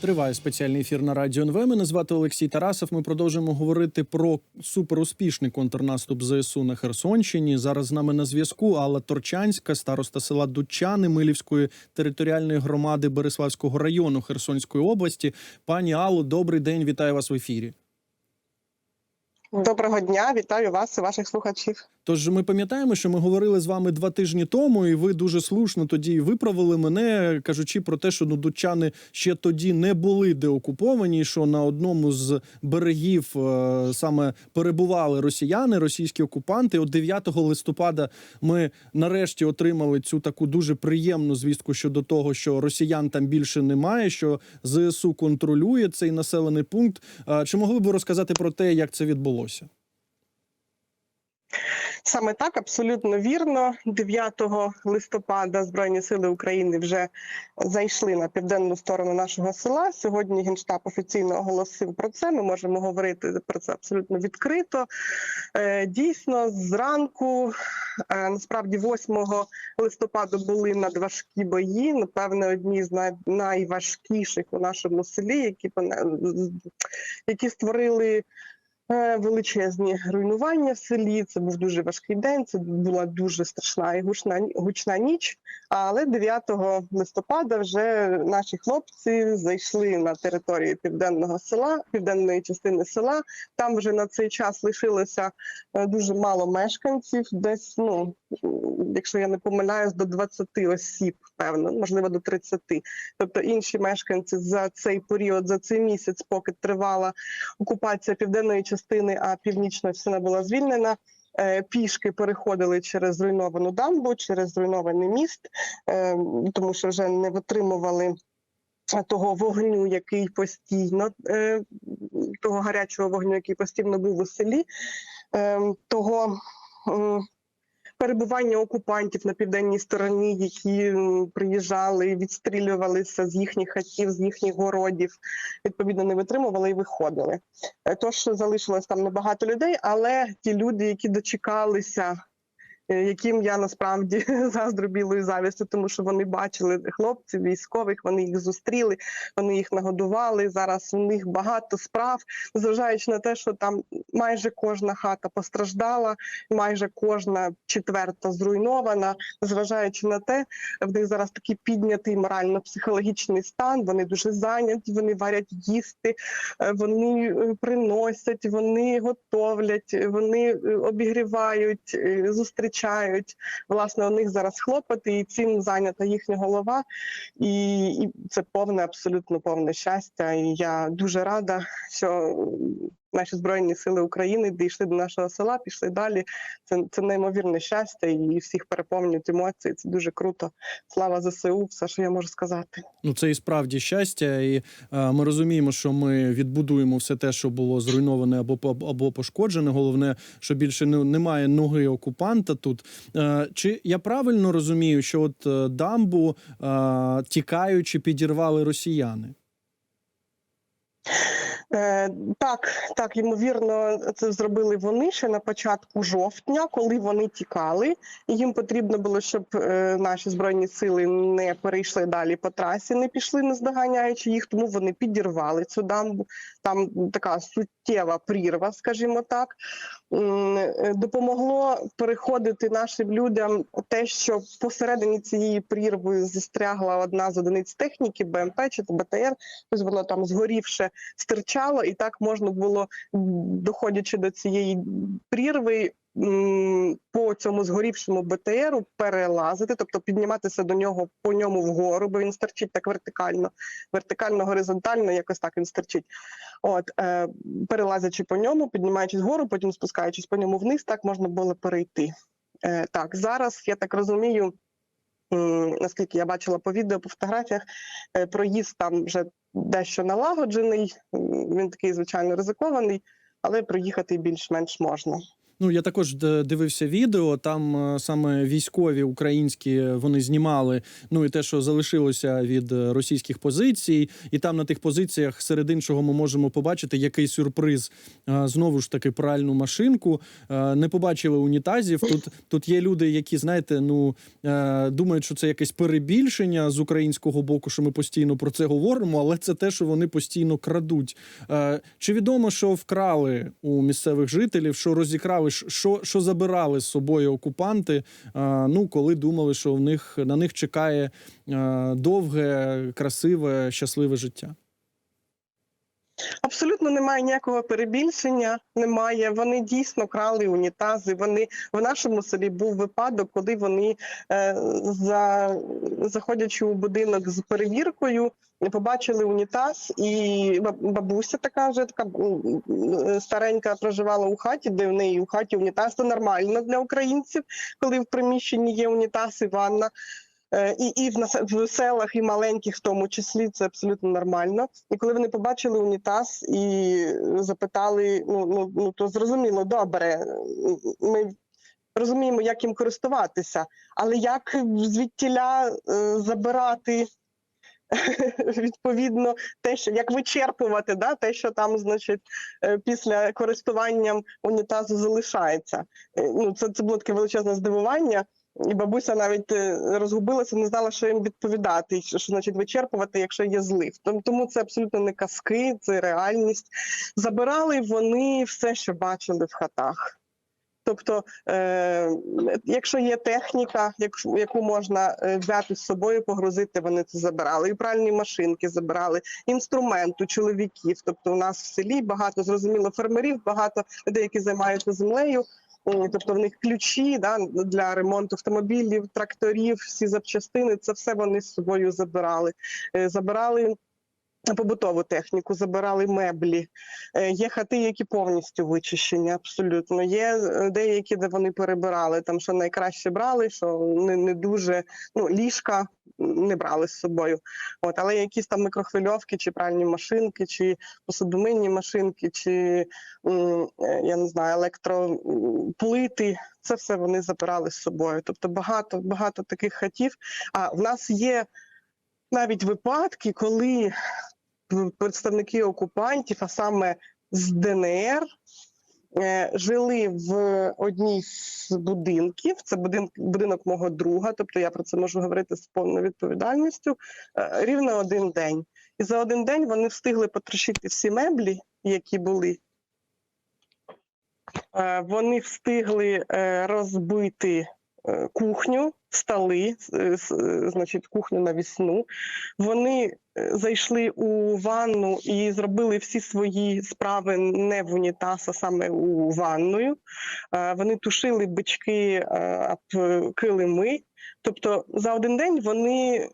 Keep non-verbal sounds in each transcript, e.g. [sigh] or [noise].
Триває спеціальний ефір на радіо НВ. Мене звати Олексій Тарасов. Ми продовжуємо говорити про суперуспішний контрнаступ ЗСУ на Херсонщині. Зараз з нами на зв'язку Алла Торчанська, староста села Дучани Милівської територіальної громади Береславського району Херсонської області. Пані Алло, добрий день, вітаю вас в ефірі. Доброго дня, вітаю вас і ваших слухачів. Тож ми пам'ятаємо, що ми говорили з вами два тижні тому, і ви дуже слушно тоді виправили мене, кажучи про те, що ну дучани ще тоді не були деокуповані. Що на одному з берегів е, саме перебували росіяни, російські окупанти. От 9 листопада ми нарешті отримали цю таку дуже приємну звістку щодо того, що росіян там більше немає, що ЗСУ контролює цей населений пункт. Е, Чи могли б ви розказати про те, як це відбулося? Саме так, абсолютно вірно. 9 листопада Збройні сили України вже зайшли на південну сторону нашого села. Сьогодні генштаб офіційно оголосив про це. Ми можемо говорити про це абсолютно відкрито. Е, Дійсно, зранку, е, насправді, 8 листопада були надважкі бої. Напевне, одні з найважкіших у нашому селі, які які створили. Е, Величезні руйнування в селі. Це був дуже важкий день. Це була дуже страшна і гучна гучна ніч. Але 9 листопада вже наші хлопці зайшли на територію південного села, південної частини села. Там вже на цей час лишилося е, дуже мало мешканців. Десь, ну якщо я не помиляюсь, до 20 осіб, певно, можливо, до 30. Тобто інші мешканці за цей період, за цей місяць, поки тривала окупація південної частини, а північна частина була звільнена. е, Пішки переходили через зруйновану дамбу, через зруйнований міст, е, тому що вже не витримували того вогню, який постійно е, того гарячого вогню, який постійно був у селі, того. Перебування окупантів на південній стороні, які приїжджали, відстрілювалися з їхніх хатів, з їхніх городів, відповідно не витримували і виходили. Е, Тож залишилось там небагато людей, але ті люди, які дочекалися, яким я насправді [laughs] заздрю білою завістю, тому що вони бачили хлопців, військових, вони їх зустріли, вони їх нагодували. Зараз у них багато справ, незважаючи на те, що там майже кожна хата постраждала, майже кожна четверта зруйнована. Незважаючи на те, в них зараз такий піднятий морально-психологічний стан. Вони дуже зайняті, вони варять їсти, е, вони е, приносять, вони готовлять, вони е, обігрівають, е, зустрічають. Власне, у них зараз хлопоти, і цим зайнята їхня голова. І, і це повне, абсолютно повне щастя. І я дуже рада, що наші збройні сили України дійшли до нашого села, пішли далі. Це, це неймовірне щастя, і всіх переповнюють емоції. Це дуже круто. Слава ЗСУ, все, що я можу сказати. Ну, це і справді щастя, і е, ми розуміємо, що ми відбудуємо все те, що було зруйноване або або пошкоджене. Головне, що більше не, немає ноги окупанта тут. Е, чи я правильно розумію, що от е, дамбу е, тікаючи підірвали росіяни? Е, так, так, ймовірно, це зробили вони ще на початку жовтня, коли вони тікали. Їм потрібно було, щоб е, наші збройні сили не перейшли далі по трасі, не пішли, не здоганяючи їх, тому вони підірвали цю дамбу. Там така суттєва прірва, скажімо так. Е, Допомогло переходити нашим людям те, що посередині цієї прірви застрягла одна з одиниць техніки, БМП чи БТР, тобто воно там згорівше стирчало, і так можна було, доходячи до цієї прірви, по цьому згорівшому БТРу перелазити, тобто підніматися до нього по ньому вгору, бо він стирчить так вертикально, вертикально, горизонтально, якось так він стирчить. От е, перелазячи по ньому, піднімаючись вгору, потім спускаючись по ньому вниз, так можна було перейти. Е, так, зараз я так розумію. Наскільки я бачила по відео, по фотографіях, е, проїзд там вже дещо налагоджений. Він такий, звичайно, ризикований, але проїхати більш-менш можна. Ну, я також дивився відео. Там е, саме військові українські вони знімали. Ну і те, що залишилося від е, російських позицій, і там на тих позиціях, серед іншого, ми можемо побачити який сюрприз. Е, Знову ж таки, пральну машинку. Е, Не побачили унітазів. Тут, тут є люди, які знаєте, ну е, думають, що це якесь перебільшення з українського боку, що ми постійно про це говоримо, але це те, що вони постійно крадуть. Е, Чи відомо, що вкрали у місцевих жителів, що розікрали, ш- що, що забирали з собою окупанти? е, Ну, коли думали, що в них на них чекає е, довге, красиве, щасливе життя? Абсолютно немає ніякого перебільшення. Немає. Вони дійсно крали унітази. Вони в нашому селі був випадок, коли вони е, за заходячи у будинок з перевіркою. Побачили унітаз, і баб- бабуся така вже така старенька проживала у хаті, де в неї у хаті унітаз. Це нормально для українців, коли в приміщенні є унітаз і ванна. Е, І, і в селах, і маленьких в тому числі це абсолютно нормально. І коли вони побачили унітаз і запитали, ну, ну, ну то зрозуміло, добре, ми розуміємо, як їм користуватися, але як звідтіля е, забирати [laughs] відповідно те, що як вичерпувати, да, те, що там, значить, е, після користуванням унітазу залишається. Е, Ну, це, це було таке величезне здивування. І бабуся навіть е, розгубилася, не знала, що їм відповідати, що, що значить вичерпувати, якщо є злив. Тому це абсолютно не казки, це реальність. Забирали вони все, що бачили в хатах. Тобто, е, якщо є техніка, яку, можна е, взяти з собою, погрузити, вони це забирали. І пральні машинки забирали, інструмент у чоловіків. Тобто, у нас в селі багато зрозуміло фермерів, багато людей, які займаються землею. Тобто в них ключі да, для ремонту автомобілів, тракторів, всі запчастини, це все вони з собою забирали. Е, Забирали побутову техніку, забирали меблі. Е, Є хати, які повністю вичищені, абсолютно. Є е, деякі, де вони перебирали, там що найкраще брали, що не, не дуже ну, ліжка не брали з собою. От, але якісь там микрохвильовки, чи пральні машинки, чи посудомийні машинки, чи е, я не знаю, електроплити. Це все вони забирали з собою. Тобто багато, багато таких хатів. А в нас є навіть випадки, коли представники окупантів, а саме з ДНР, е, жили в одній з будинків. Це будинок, будинок мого друга, тобто я про це можу говорити з повною відповідальністю. е, Рівно один день. І за один день вони встигли потрощити всі меблі, які були. Е, Вони встигли розбити кухню, столи, е, е, значить, кухню навісну. Вони е, зайшли у ванну і зробили всі свої справи не в унітаз, а саме у ванною. Е, Вони тушили бички е, об е, килими. Тобто за один день вони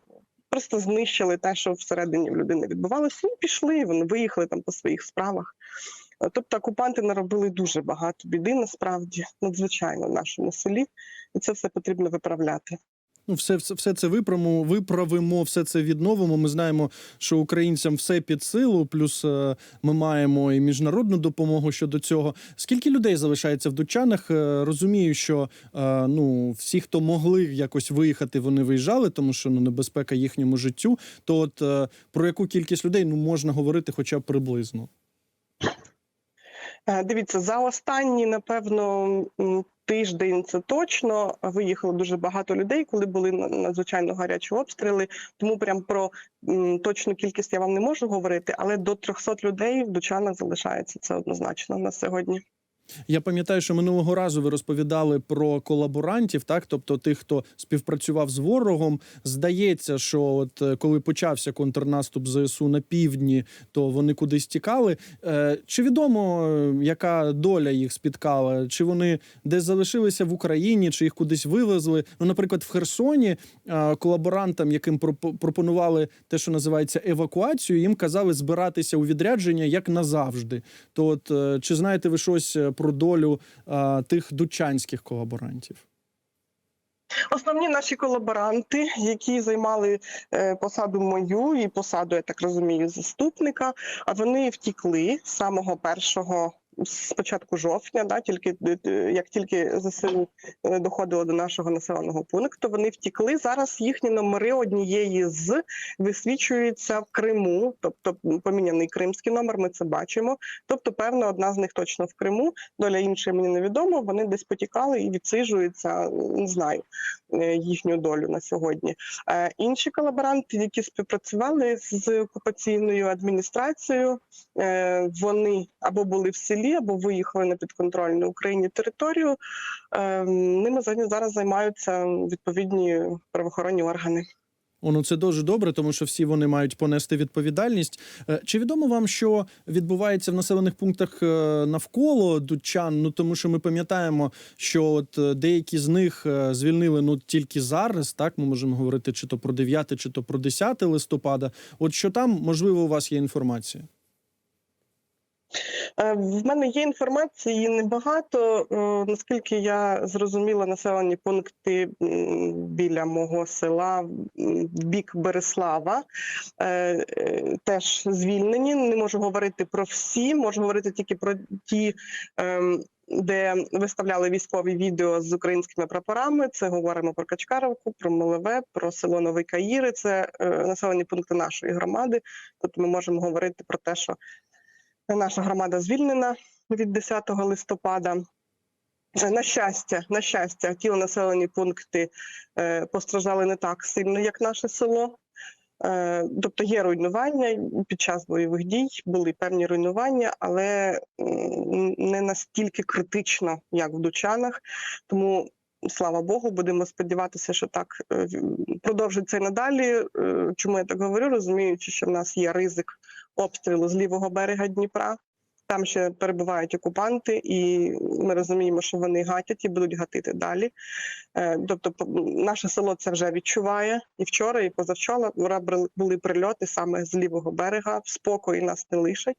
просто знищили те, що всередині в людини відбувалося, і пішли. Вони виїхали там по своїх справах. Е, Тобто окупанти наробили дуже багато біди, насправді, надзвичайно в нашому селі, і це все потрібно виправляти. Ну, все, все, все це виправимо, виправимо, все це відновимо. Ми знаємо, що українцям все під силу. Плюс е, ми маємо і міжнародну допомогу щодо цього. Скільки людей залишається в Дучанах? Е, розумію, що е, ну всі, хто могли якось виїхати, вони виїжджали, тому що ну небезпека їхньому життю. То от про яку кількість людей ну можна говорити, хоча приблизно. Е, Дивіться, за останні, напевно, тиждень це точно виїхало дуже багато людей, коли були надзвичайно гарячі обстріли. Тому прям про точну кількість я вам не можу говорити, але до 300 людей в Дучанах залишається це однозначно на сьогодні. Я пам'ятаю, що минулого разу ви розповідали про колаборантів, так тобто тих, хто співпрацював з ворогом. Здається, що от е, коли почався контрнаступ ЗСУ на півдні, то вони кудись тікали. Е, Чи відомо, е, яка доля їх спіткала? Чи вони десь залишилися в Україні, чи їх кудись вивезли? Ну, наприклад, в Херсоні колаборантам, яким пропонували те, що називається евакуацію, їм казали збиратися у відрядження як назавжди. То от чи знаєте ви щось про долю тих дучанських колаборантів? Основні наші колаборанти, які займали е, посаду мою і посаду, я так розумію, заступника, а вони втікли з самого першого з початку жовтня, да, тільки е, як тільки ЗСУ е, доходило до нашого населеного пункту, вони втікли. Зараз їхні номери однієї з висвічуються в Криму, тобто поміняний кримський номер. Ми це бачимо. Тобто, певно, одна з них точно в Криму. Доля іншої мені невідомо. Вони десь потікали і відсиджуються. Не знаю е, їхню долю на сьогодні. Е, Інші колаборанти, які співпрацювали з окупаційною адміністрацією, е, вони або були в селі, або виїхали на підконтрольну Україні територію. Е, Ними зараз займаються відповідні правоохоронні органи. О, ну це дуже добре, тому що всі вони мають понести відповідальність. Е, Чи відомо вам, що відбувається в населених пунктах е, навколо дучан? Ну тому що ми пам'ятаємо, що от е, деякі з них звільнили ну тільки зараз. Так ми можемо говорити чи то про 9, чи то про 10 листопада. От що там можливо у вас є інформація? Е, В мене є інформації небагато. Е, Наскільки я зрозуміла, населені пункти біля мого села в бік Береслава е, теж звільнені. Не можу говорити про всі, можу говорити тільки про ті. ем, Де виставляли військові відео з українськими прапорами, це говоримо про Качкаровку, про Милове, про село Новий Каїри. Це е, населені пункти нашої громади. Тут ми можемо говорити про те, що Наша громада звільнена від 10 листопада. Е, На щастя, на щастя, ті населені пункти е, постраждали не так сильно, як наше село. Е, тобто є руйнування під час бойових дій, були певні руйнування, але не настільки критично, як в Дучанах. Тому слава Богу, будемо сподіватися, що так е, продовжиться і надалі. Е, Чому я так говорю? Розуміючи, що в нас є ризик обстрілу з лівого берега Дніпра. Там ще перебувають окупанти, і ми розуміємо, що вони гатять і будуть гатити далі. Е, Тобто, наше село це вже відчуває. І вчора, і позавчора вчора були прильоти саме з лівого берега. В спокої нас не лишать.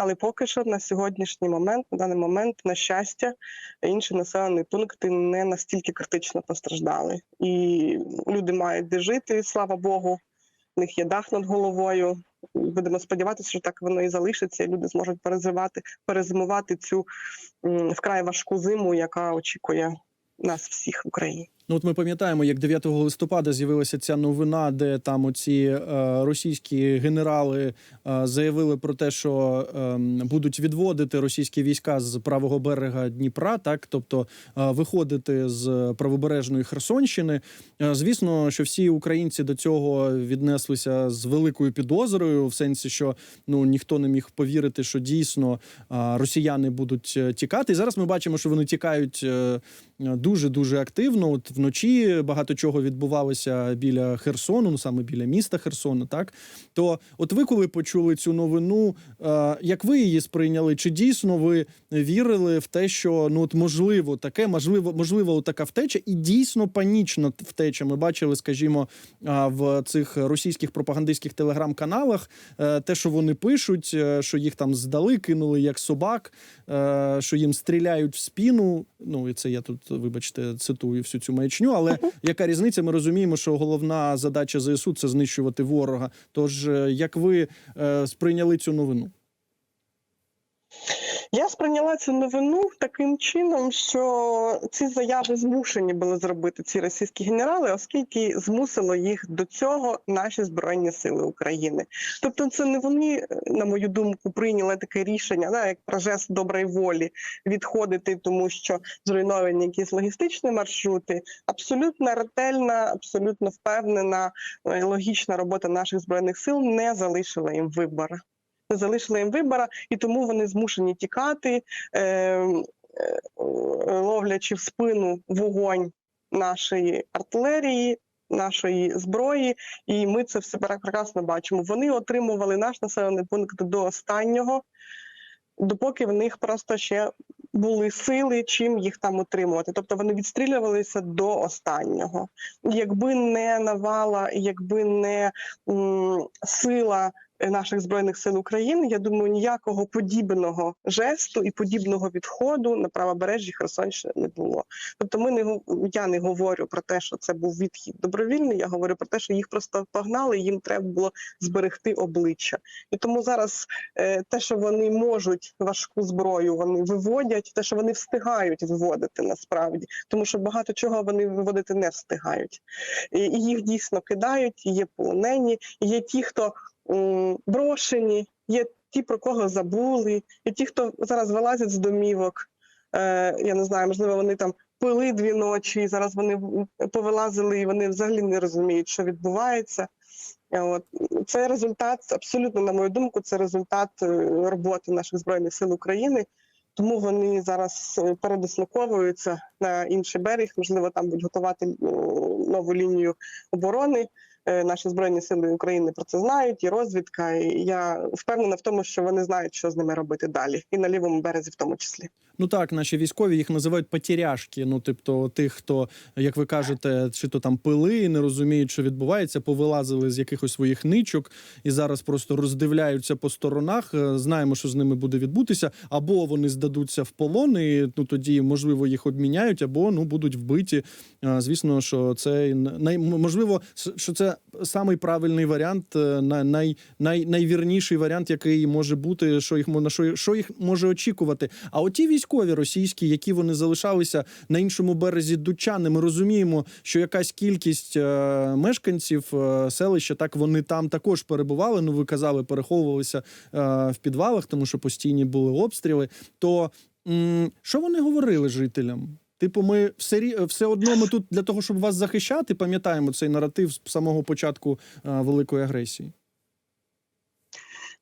Але поки що на сьогоднішній момент, на даний момент, на щастя, інші населені пункти не настільки критично постраждали. І люди мають де жити, слава Богу. В них є дах над головою. Будемо сподіватися, що так воно і залишиться, і люди зможуть перезимувати, перезимувати цю вкрай важку зиму, яка очікує нас всіх в Україні. Ну, от ми пам'ятаємо, як 9 листопада з'явилася ця новина, де там оці е, російські генерали е, заявили про те, що е, будуть відводити російські війська з правого берега Дніпра, так тобто е, виходити з правобережної Херсонщини. Е, звісно, що всі українці до цього віднеслися з великою підозрою, в сенсі, що ну ніхто не міг повірити, що дійсно е, росіяни будуть е, тікати. І зараз ми бачимо, що вони тікають дуже дуже активно. От вночі багато чого відбувалося біля Херсону, ну саме біля міста Херсона. Так то, от ви коли почули цю новину, е, як ви її сприйняли? Чи дійсно ви вірили в те, що ну от можливо таке, можливо, можливо, така втеча, і дійсно панічна втеча? Ми бачили, скажімо, а, в цих російських пропагандистських телеграм-каналах е, те, що вони пишуть, е, що їх там здали, кинули як собак, е, що їм стріляють в спину. Ну і це я тут, вибачте, цитую всю цю маячню. Але яка різниця? Ми розуміємо, що головна задача ЗСУ це знищувати ворога. Тож е, як ви е, сприйняли цю новину? Я сприйняла цю новину таким чином, що ці заяви змушені були зробити ці російські генерали, оскільки змусило їх до цього наші збройні сили України. Тобто, це не вони, на мою думку, прийняли таке рішення, да, як про жест доброї волі відходити, тому що зруйновані якісь логістичні маршрути. Абсолютно ретельна, абсолютно впевнена, е, логічна робота наших збройних сил не залишила їм вибору не залишили їм вибора, і тому вони змушені тікати, е, е, ловлячи в спину вогонь нашої артилерії. Нашої зброї, і ми це все прекрасно бачимо. Вони отримували наш населений пункт до останнього, допоки в них просто ще були сили, чим їх там утримувати. Тобто вони відстрілювалися до останнього. Якби не навала, якби не м, сила наших збройних сил України, я думаю, ніякого подібного жесту і подібного відходу на правобережжі Херсонщини не було. Тобто, ми не я не говорю про те, що це був відхід добровільний. Я говорю про те, що їх просто погнали, їм треба було зберегти обличчя. І тому зараз е, те, що вони можуть важку зброю, вони виводять, те, що вони встигають виводити насправді, тому що багато чого вони виводити не встигають. І, їх дійсно кидають, є полонені, є ті, хто брошені, є ті, про кого забули, і ті, хто зараз вилазять з домівок. Е, я не знаю, можливо, вони там пили дві ночі, і зараз вони повилазили, і вони взагалі не розуміють, що відбувається. Е, От це результат, абсолютно, на мою думку, це результат е, роботи наших збройних сил України. Тому вони зараз передислоковуються на інший берег. Можливо, там будуть готувати нову лінію оборони. Е, Наші збройні сили України про це знають, і розвідка. І я впевнена в тому, що вони знають, що з ними робити далі, і на лівому березі, в тому числі. Ну так, наші військові їх називають потеряшки. Ну, тобто, тих, хто, як ви кажете, чи то там пили і не розуміють, що відбувається, повилазили з якихось своїх ничок і зараз просто роздивляються по сторонах. Е, Знаємо, що з ними буде відбутися, або вони здадуться в полон, і ну тоді можливо їх обміняють, або ну будуть вбиті. Е, Звісно, що це най можливо, що це самий правильний варіант, е, на- най, най, найвірніший варіант, який може бути, що їх на що, що їх може очікувати. А оті військові російські, які вони залишалися на іншому березі Дучани, ми розуміємо, що якась кількість е, мешканців е, селища, так вони там також перебували. Ну ви казали, переховувалися в підвалах, тому що постійні були обстріли. То що вони говорили жителям? Типу, ми все все одно ми тут для того, щоб вас захищати, пам'ятаємо цей наратив з самого початку е, великої агресії.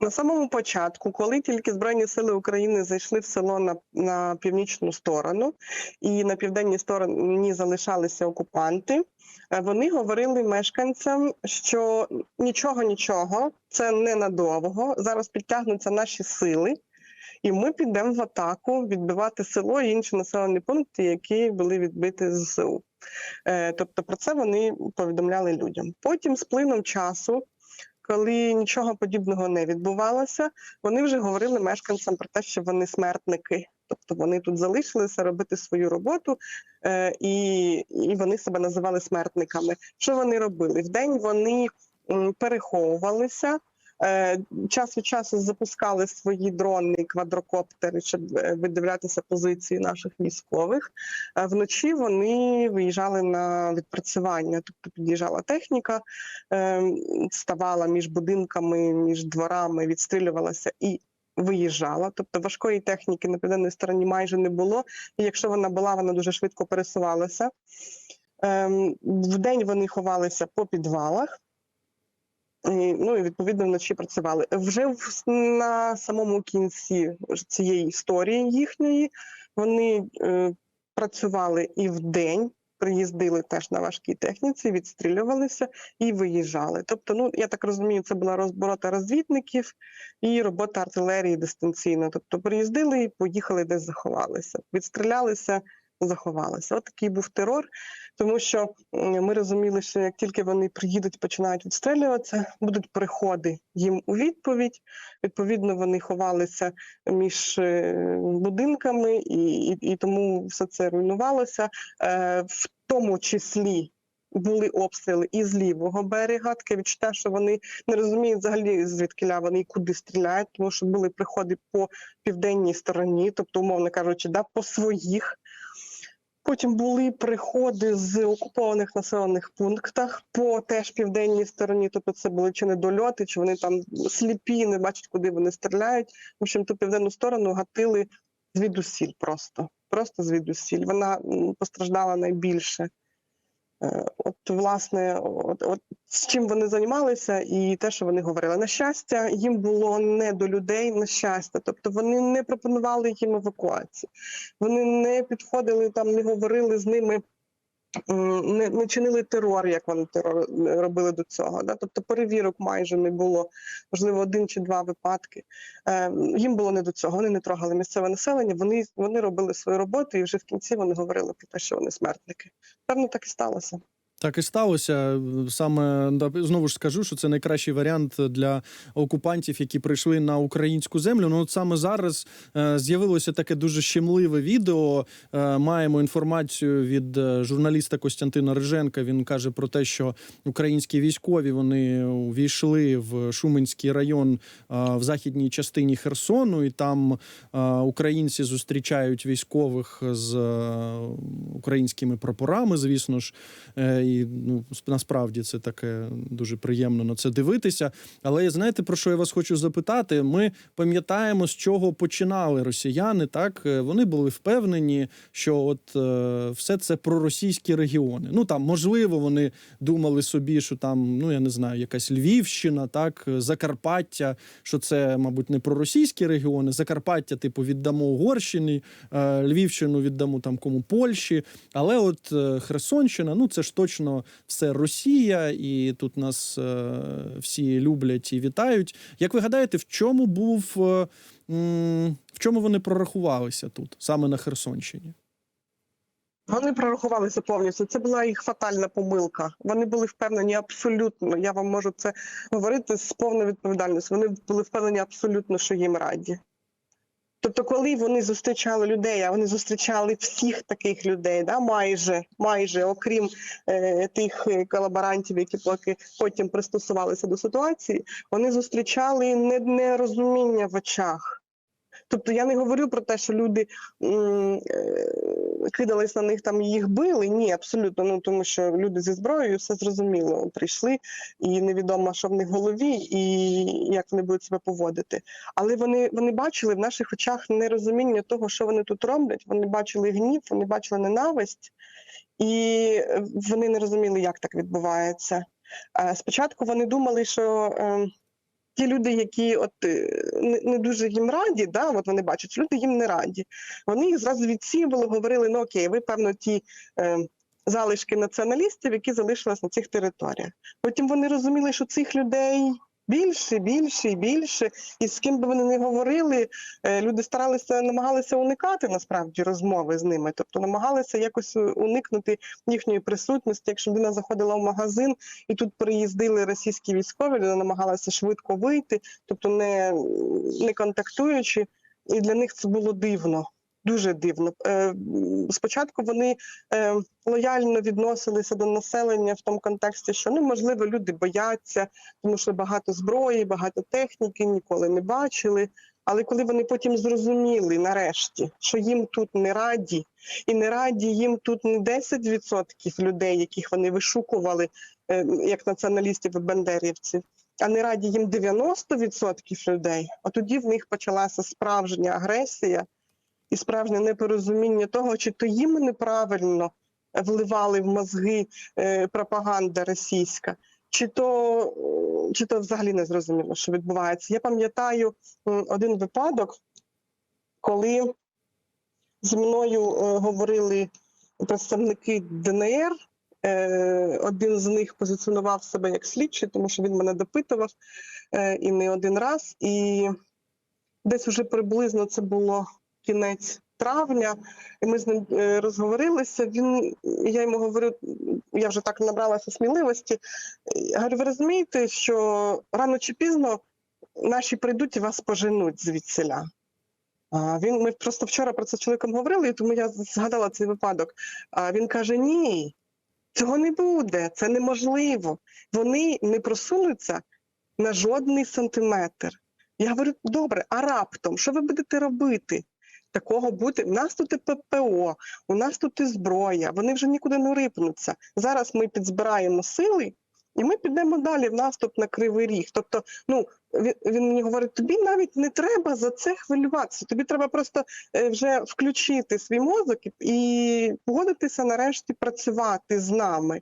На самому початку, коли тільки Збройні сили України зайшли в село на, на північну сторону, і на південній стороні залишалися окупанти, е, вони говорили мешканцям, що нічого, нічого, це ненадовго. Зараз підтягнуться наші сили, і ми підемо в атаку відбивати село і інші населені пункти, які були відбиті з ЗСУ. Е, Тобто про це вони повідомляли людям. Потім, з плином часу, коли нічого подібного не відбувалося, вони вже говорили мешканцям про те, що вони смертники. Тобто вони тут залишилися робити свою роботу, е, і, і вони себе називали смертниками. Що вони робили? Вдень вони переховувалися. Е, Час від часу запускали свої дрони, квадрокоптери, щоб е, видивлятися позиції наших військових. Е, Вночі вони виїжджали на відпрацювання, тобто під'їжджала техніка, ставала між будинками, між дворами, відстрілювалася і виїжджала. Тобто важкої техніки на південній стороні майже не було. І якщо вона була, вона дуже швидко пересувалася. Ем, Вдень вони ховалися по підвалах. Ну і відповідно вночі працювали. Вже в, на самому кінці цієї історії їхньої вони е, працювали і вдень, приїздили теж на важкій техніці, відстрілювалися і виїжджали. Тобто, ну я так розумію, це була робота розвідників і робота артилерії дистанційно. Тобто, приїздили і поїхали десь заховалися, відстрілялися, заховалися. От такий був терор, тому що ми розуміли, що як тільки вони приїдуть, починають відстрілюватися, будуть приходи їм у відповідь. Відповідно, вони ховалися між е, будинками, і, і, і тому все це руйнувалося. Е, в тому числі були обстріли і з лівого берега. Таке відчуття, що вони не розуміють взагалі звідкиля вони і куди стріляють, тому що були приходи по південній стороні, тобто, умовно кажучи, да, по своїх. Потім були приходи з окупованих населених пунктах по теж південній стороні. Тобто це були чи недольоти, чи вони там сліпі, не бачать, куди вони стріляють. В общем, ту південну сторону гатили звідусіль просто. Просто звідусіль. Вона постраждала найбільше. Е, От, власне, от, от з чим вони займалися, і те, що вони говорили. На щастя, їм було не до людей, на щастя. Тобто вони не пропонували їм евакуації, вони не підходили там, не говорили з ними, не, не чинили терор, як вони терор робили до цього. Да? Тобто перевірок майже не було, можливо, один чи два випадки. Е, їм було не до цього. Вони не трогали місцеве населення. Вони, вони робили свою роботу, і вже в кінці вони говорили про те, що вони смертники. Певно, так і сталося. Так і сталося. Саме знову ж скажу, що це найкращий варіант для окупантів, які прийшли на українську землю. Ну от саме зараз е, з'явилося таке дуже щемливе відео. Е, маємо інформацію від е, журналіста Костянтина Риженка. Він каже про те, що українські військові вони увійшли в Шуменський район е, в західній частині Херсону, і там е, українці зустрічають військових з е, українськими прапорами, звісно ж. Е, І ну насправді це таке дуже приємно на це дивитися. Але знаєте про що я вас хочу запитати? Ми пам'ятаємо, з чого починали росіяни. Так Е, вони були впевнені, що от е, все це проросійські регіони. Ну там можливо, вони думали собі, що там, ну я не знаю, якась Львівщина, так Закарпаття, що це, мабуть, не проросійські регіони. Закарпаття, типу, віддамо Угорщині, е, Львівщину віддамо там кому Польщі. Але от е, Херсонщина, ну це ж точно все Росія, і тут нас е, всі люблять і вітають. Як ви гадаєте, в чому був е, в чому вони прорахувалися тут, саме на Херсонщині? Вони прорахувалися повністю. Це була їх фатальна помилка. Вони були впевнені абсолютно. Я вам можу це говорити з повною відповідальністю. Вони були впевнені абсолютно, що їм раді. Тобто, коли вони зустрічали людей, а вони зустрічали всіх таких людей, да, майже, майже, окрім е, тих е, колаборантів, які поки потім пристосувалися до ситуації, вони зустрічали не- нерозуміння в очах. Тобто я не говорю про те, що люди м, е, кидались на них там і їх били. Ні, абсолютно. Ну тому що люди зі зброєю все зрозуміло прийшли, і невідомо, що в них в голові, і як вони будуть себе поводити. Але вони, вони бачили в наших очах нерозуміння того, що вони тут роблять. Вони бачили гнів, вони бачили ненависть, і вони не розуміли, як так відбувається. Е, Спочатку вони думали, що. Ті люди, які от е, не, дуже їм раді, да, от вони бачать, люди їм не раді. Вони їх зразу відсіювали, говорили: ну окей, ви певно ті е, залишки націоналістів, які залишились на цих територіях. Потім вони розуміли, що цих людей більше, більше і більше, і з ким би вони не говорили, е, люди старалися, намагалися уникати насправді розмови з ними, тобто намагалися якось уникнути їхньої присутності. Якщо людина заходила в магазин і тут приїздили російські військові, людина намагалася швидко вийти, тобто не, не контактуючи, і для них це було дивно. Дуже дивно. Е, Спочатку вони е, лояльно відносилися до населення в тому контексті, що ну можливо люди бояться, тому що багато зброї, багато техніки, ніколи не бачили. Але коли вони потім зрозуміли нарешті, що їм тут не раді, і не раді їм тут не 10% людей, яких вони вишукували е, як націоналістів і бандерівців, а не раді їм 90% людей, от тоді в них почалася справжня агресія і справжнє непорозуміння того, чи то їм неправильно вливали в мозги е, пропаганда російська, чи то, е, чи то взагалі не зрозуміло, що відбувається. Я пам'ятаю один випадок, коли зі мною е, говорили представники ДНР. Один з них позиціонував себе як слідчий, тому що він мене допитував і не один раз. І десь вже приблизно це було кінець травня, і ми з ним е, розговорилися. Він я йому говорю, я вже так набралася сміливості. Я говорю, ви розумієте, що рано чи пізно наші прийдуть і вас поженуть звідсіля. А він ми просто вчора про це з чоловіком говорили, і тому я згадала цей випадок. А він каже: Ні, цього не буде, це неможливо. Вони не просунуться на жодний сантиметр. Я говорю, добре, а раптом, що ви будете робити? Такого бути. У нас тут і ППО, у нас тут і зброя, вони вже нікуди не рипнуться. Зараз ми підзбираємо сили, і ми підемо далі в наступ на кривий ріг. Тобто, ну він, він мені говорить: тобі навіть не треба за це хвилюватися. Тобі треба просто е, вже включити свій мозок і- і погодитися нарешті працювати з нами.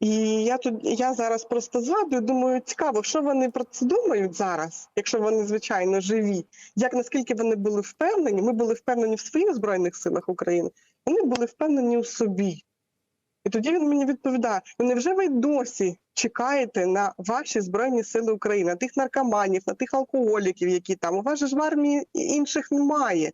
І я тут я зараз просто згадую, думаю, цікаво, що вони про це думають зараз, якщо вони звичайно живі. Як наскільки вони були впевнені, ми були впевнені в своїх збройних силах України, вони були впевнені у собі. І тоді він мені відповідає: ну невже ви досі чекаєте на ваші збройні сили України, на тих наркоманів, на тих алкоголіків, які там у вас ж в армії інших немає.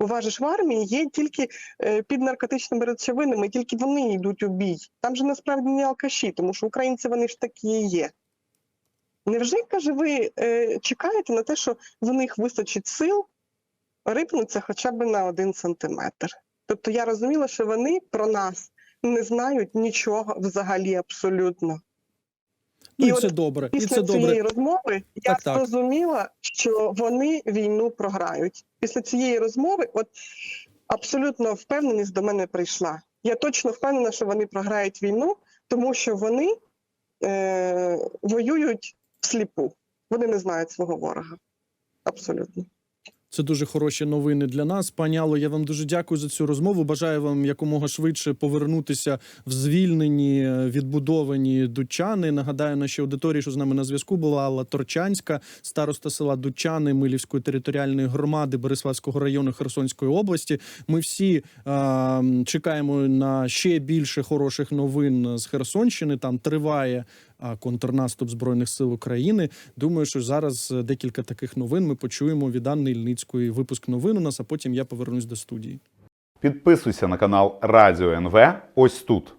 У вас же ж в армії є тільки е, під наркотичними речовинами, тільки вони йдуть у бій. Там же насправді не алкаші, тому що українці вони ж такі є. Невже каже, ви е, чекаєте на те, що в них вистачить сил рипнуться хоча б на один сантиметр? Тобто я розуміла, що вони про нас не знають нічого взагалі абсолютно. Ну і, І це от добре. І Після це цієї добре. розмови я Так, так. зрозуміла, що вони війну програють. Після цієї розмови, от абсолютно впевненість до мене прийшла. Я точно впевнена, що вони програють війну, тому що вони е, воюють всліпу. Вони не знають свого ворога. Абсолютно. Це дуже хороші новини для нас. Пані Алло, я вам дуже дякую за цю розмову. Бажаю вам якомога швидше повернутися в звільнені, е, відбудовані дучани. Нагадаю нашій аудиторії, що з нами на зв'язку була Алла Торчанська, староста села Дучани Милівської територіальної громади Бориславського району Херсонської області. Ми всі е, чекаємо на ще більше хороших новин з Херсонщини. Там триває контрнаступ збройних сил України. Думаю, що зараз е, декілька таких новин ми почуємо від Анни Ільницької. Випуск новин у нас, а потім я повернусь до студії. Підписуйся на канал Радіо НВ ось тут.